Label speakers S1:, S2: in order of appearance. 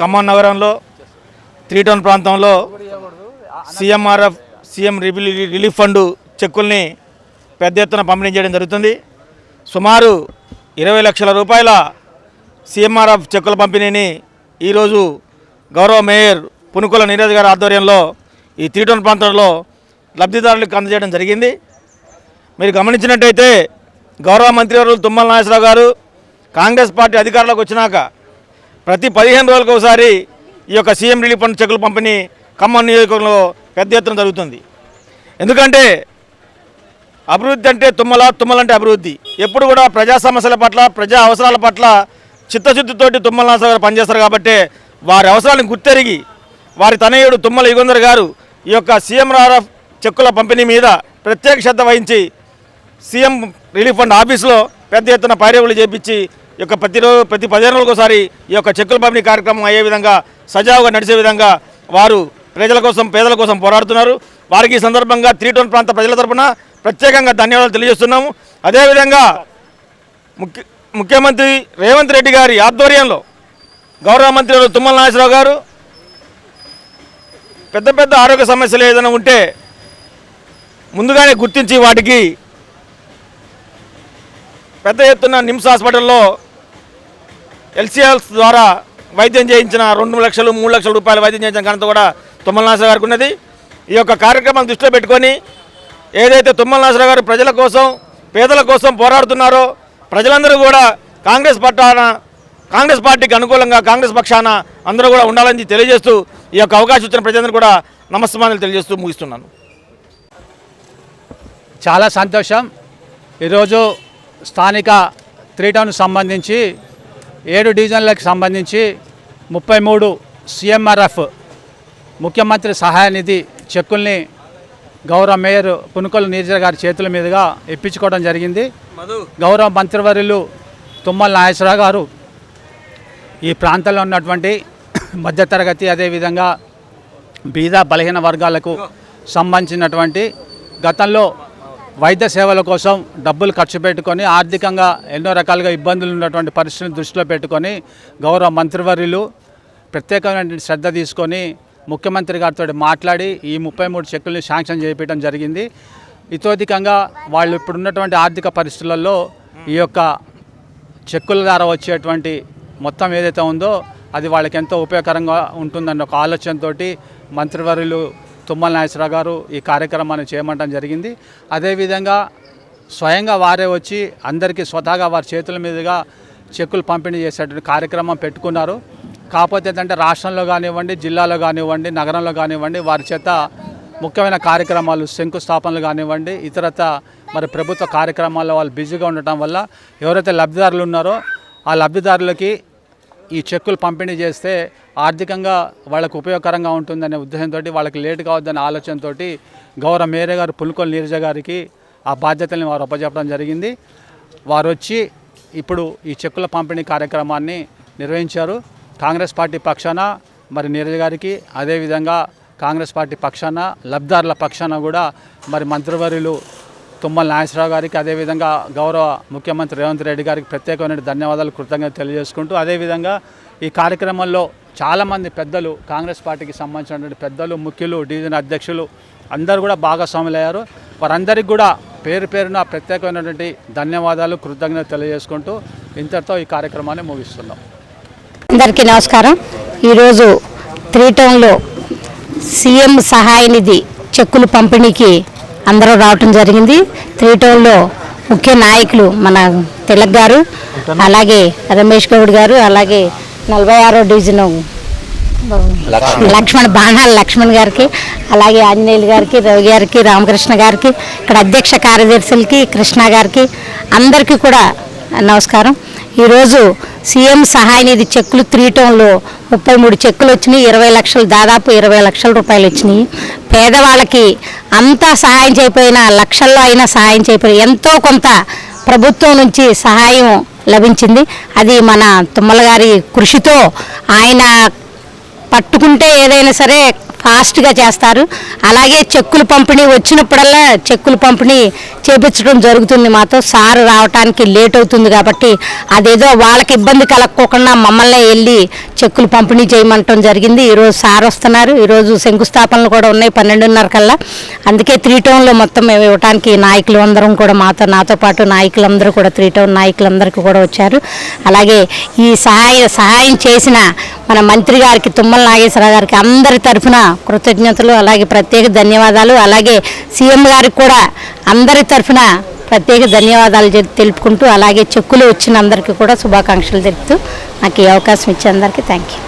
S1: ఖమ్మం నగరంలో three town ప్రాంతంలో CMRF CM relief fund చెక్కుల్ని పెద్ద ఎత్తున పంపిణీ చేయడం జరుగుతుంది. సుమారు ఇరవై లక్షల రూపాయల సీఎంఆర్ఎఫ్ చెక్కుల పంపిణీని ఈరోజు గౌరవ మేయర్ పునుకుల నీరజ్ గారి ఆధ్వర్యంలో ఈ త్రీ టౌన్ ప్రాంతంలో లబ్ధిదారులకు అందజేయడం జరిగింది. మీరు గమనించినట్టయితే గౌరవ మంత్రివర్యులు తుమ్మల నాగేశ్వరరావు గారు కాంగ్రెస్ పార్టీ అధికారంలోకి వచ్చినాక ప్రతి పదిహేను రోజులకు ఒకసారి ఈ యొక్క సీఎం రిలీఫ్ ఫండ్ చెక్కుల పంపిణీ ఖమ్మం నియోజకవర్గంలో పెద్ద ఎత్తున జరుగుతుంది. ఎందుకంటే అభివృద్ధి అంటే తుమ్మల తుమ్మలంటే అభివృద్ధి. ఎప్పుడు కూడా ప్రజా సమస్యల పట్ల ప్రజా అవసరాల పట్ల చిత్తశుద్ధితోటి తుమ్మల నాగేశ్వరరావు గారు పనిచేస్తారు కాబట్టి వారి అవసరాలను గుర్తెరిగి వారి తనయుడు తుమ్మల యుగంధర్ గారు ఈ యొక్క సీఎం సీఎంఆర్ఎఫ్ చెక్కుల పంపిణీ మీద ప్రత్యేక శ్రద్ధ వహించి సీఎం రిలీఫ్ ఫండ్ ఆఫీస్లో పెద్ద ఎత్తున పైరవులు చేపించి యొక్క ప్రతిరోజు ప్రతి పదిహేను రోజులకోసారి ఒకసారి ఈ యొక్క చెక్కుల పంపిణీ కార్యక్రమం అయ్యే విధంగా సజావుగా నడిచే విధంగా వారు ప్రజల కోసం పేదల కోసం పోరాడుతున్నారు. వారికి ఈ సందర్భంగా త్రీ టౌన్ ప్రాంత ప్రజల తరఫున ప్రత్యేకంగా ధన్యవాదాలు తెలియజేస్తున్నాము. అదేవిధంగా ముఖ్య ముఖ్యమంత్రి రేవంత్ రెడ్డి గారి ఆధ్వర్యంలో గౌరవ మంత్రి తుమ్మల నాగేశ్వరరావు గారు పెద్ద పెద్ద ఆరోగ్య సమస్యలు ఏదైనా ఉంటే ముందుగానే గుర్తించి వాటికి పెద్ద ఎత్తున నిమ్స్ హాస్పిటల్లో ఎల్సీఎల్స్ ద్వారా వైద్యం చేయించిన రెండు లక్షలు మూడు లక్షల రూపాయల వైద్యం చేయించిన ఘనత కూడా తుమ్మల నాగేశ్వర గారికి ఉన్నది. ఈ యొక్క కార్యక్రమాన్ని దృష్టిలో పెట్టుకొని ఏదైతే తుమ్మల గారు ప్రజల కోసం పేదల కోసం పోరాడుతున్నారో ప్రజలందరూ కూడా కాంగ్రెస్ పట్టాన కాంగ్రెస్ పార్టీకి అనుకూలంగా కాంగ్రెస్ పక్షాన అందరూ కూడా ఉండాలని తెలియజేస్తూ ఈ యొక్క అవకాశం ఇచ్చిన ప్రజలందరూ కూడా నమస్కారాలు తెలియజేస్తూ ముగిస్తున్నాను.
S2: చాలా సంతోషం. ఈరోజు స్థానిక త్రీ టౌన్ సంబంధించి ఏడు డివిజన్లకు సంబంధించి ముప్పై మూడు సిఎంఆర్ఎఫ్ ముఖ్యమంత్రి సహాయ నిధి చెక్కుల్ని గౌరవ మేయర్ పునుకొల నీరజ గారి చేతుల మీదుగా ఇప్పించుకోవడం జరిగింది. గౌరవ మంత్రివర్యులు తుమ్మల నాగేశ్వరరావు గారు ఈ ప్రాంతంలో ఉన్నటువంటి మధ్యతరగతి అదేవిధంగా బీద బలహీన వర్గాలకు సంబంధించినటువంటి గతంలో వైద్య సేవల కోసం డబ్బులు ఖర్చు పెట్టుకొని ఆర్థికంగా ఎన్నో రకాలుగా ఇబ్బందులు ఉన్నటువంటి పరిస్థితిని దృష్టిలో పెట్టుకొని గౌరవ మంత్రివర్యులు ప్రత్యేకమైన శ్రద్ధ తీసుకొని ముఖ్యమంత్రి గారితో మాట్లాడి ఈ ముప్పై మూడు చెక్కులను శాంక్షన్ చేయించడం జరిగింది. ఇతోధికంగా వాళ్ళు ఇప్పుడున్నటువంటి ఆర్థిక పరిస్థితులలో ఈ యొక్క చెక్కుల ద్వారా వచ్చేటువంటి మొత్తం ఏదైతే ఉందో అది వాళ్ళకి ఎంతో ఉపయోగకరంగా ఉంటుందన్న ఒక ఆలోచనతోటి మంత్రివర్యులు తుమ్మల నాగేశ్వరరావు గారు ఈ కార్యక్రమాన్ని చేయమంటం జరిగింది. అదేవిధంగా స్వయంగా వారే వచ్చి అందరికీ స్వతహాగా వారి చేతుల మీదుగా చెక్కులు పంపిణీ చేసేటువంటి కార్యక్రమం పెట్టుకున్నారు. కాకపోతే ఏంటంటే రాష్ట్రంలో కానివ్వండి జిల్లాలో కానివ్వండి నగరంలో కానివ్వండి వారి చేత ముఖ్యమైన కార్యక్రమాలు శంకుస్థాపనలు కానివ్వండి ఇతరత మరి ప్రభుత్వ కార్యక్రమాల్లో వాళ్ళు బిజీగా ఉండటం వల్ల ఎవరైతే లబ్ధిదారులు ఉన్నారో ఆ లబ్ధిదారులకి ఈ చెక్కులు పంపిణీ చేస్తే ఆర్థికంగా వాళ్ళకు ఉపయోగకరంగా ఉంటుందనే ఉద్దేశంతో వాళ్ళకి లేట్ కావద్దనే ఆలోచనతో గౌరవ మేరే గారు పుల్కొల్ నీరజ గారికి ఆ బాధ్యతల్ని వారు అప్పచెప్పడం జరిగింది. వారు వచ్చి ఇప్పుడు ఈ చెక్కుల పంపిణీ కార్యక్రమాన్ని నిర్వహించారు. కాంగ్రెస్ పార్టీ పక్షాన మరి నీరజ గారికి అదేవిధంగా కాంగ్రెస్ పార్టీ పక్షాన లబ్ధారుల పక్షాన కూడా మరి మంత్రివర్యులు తుమ్మల నాగేశ్వరరావు గారికి అదేవిధంగా గౌరవ ముఖ్యమంత్రి రేవంత్ రెడ్డి గారికి ప్రత్యేకమైన ధన్యవాదాలు కృతజ్ఞత తెలియజేసుకుంటూ అదేవిధంగా ఈ కార్యక్రమంలో చాలామంది పెద్దలు కాంగ్రెస్ పార్టీకి సంబంధించినటువంటి పెద్దలు ముఖ్యులు డివిజన్ అధ్యక్షులు అందరూ కూడా భాగస్వాములయ్యారు. వారందరికీ కూడా పేరు పేరున ప్రత్యేకమైనటువంటి ధన్యవాదాలు కృతజ్ఞత తెలియజేసుకుంటూ ఇంతటితో ఈ కార్యక్రమాన్ని ముగిస్తున్నాం.
S3: అందరికీ నమస్కారం. ఈరోజు త్రీ టౌన్లో సీఎం సహాయ నిధి చెక్కులు పంపిణీకి అందరూ రావటం జరిగింది. త్రీ టౌన్లో ముఖ్య నాయకులు మన తిలక్ గారు అలాగే రమేష్ గౌడ్ గారు అలాగే నలభై ఆరో డివిజన్ లక్ష్మణ్ బాణాల లక్ష్మణ్ గారికి అలాగే ఆంజనేయులు గారికి రవి గారికి రామకృష్ణ గారికి ఇక్కడ అధ్యక్ష కార్యదర్శులకి కృష్ణ గారికి అందరికీ కూడా నమస్కారం. ఈరోజు సీఎం సహాయ నిధి చెక్కులు త్రీ టౌన్లో ముప్పై మూడు చెక్కులు వచ్చినాయి ఇరవై లక్షలు దాదాపు ఇరవై లక్షల రూపాయలు వచ్చినాయి. పేదవాళ్ళకి అంతా సహాయం చేయకపోయినా లక్షల్లో అయినా సహాయం చేయకపోయినా ఎంతో కొంత ప్రభుత్వం నుంచి సహాయం లభించింది. అది మన తుమ్మల గారి కృషితో ఆయన పట్టుకుంటే ఏదైనా సరే ఫాస్ట్గా చేస్తారు. అలాగే చెక్కులు పంపిణీ వచ్చినప్పుడల్లా చెక్కులు పంపిణీ చేపించడం జరుగుతుంది మాతో. సార్ రావటానికి లేట్ అవుతుంది కాబట్టి అదేదో వాళ్ళకి ఇబ్బంది కలగకోకుండా మమ్మల్ని వెళ్ళి చెక్కులు పంపిణీ చేయమంటం జరిగింది. ఈరోజు సార్ వస్తున్నారు. ఈరోజు శంకుస్థాపనలు కూడా ఉన్నాయి పన్నెండున్నర కల్లా. అందుకే త్రీ టౌన్లో మొత్తం మేము ఇవ్వటానికి నాయకులు అందరం కూడా మాతో నాతో పాటు నాయకులందరూ కూడా త్రీ టౌన్ నాయకులందరికీ కూడా వచ్చారు. అలాగే ఈ సహాయ సహాయం చేసిన మన మంత్రి గారికి తుమ్మల నాగేశ్వరరావు గారికి అందరి తరఫున కృతజ్ఞతలు అలాగే ప్రత్యేక ధన్యవాదాలు. అలాగే సీఎం గారికి కూడా అందరి తరఫున ప్రత్యేక ధన్యవాదాలు తెలుపుకుంటూ అలాగే చెక్కులు వచ్చిన అందరికీ కూడా శుభాకాంక్షలు తెలుపుతూ నాకు ఈ అవకాశం ఇచ్చే అందరికీ థ్యాంక్ యూ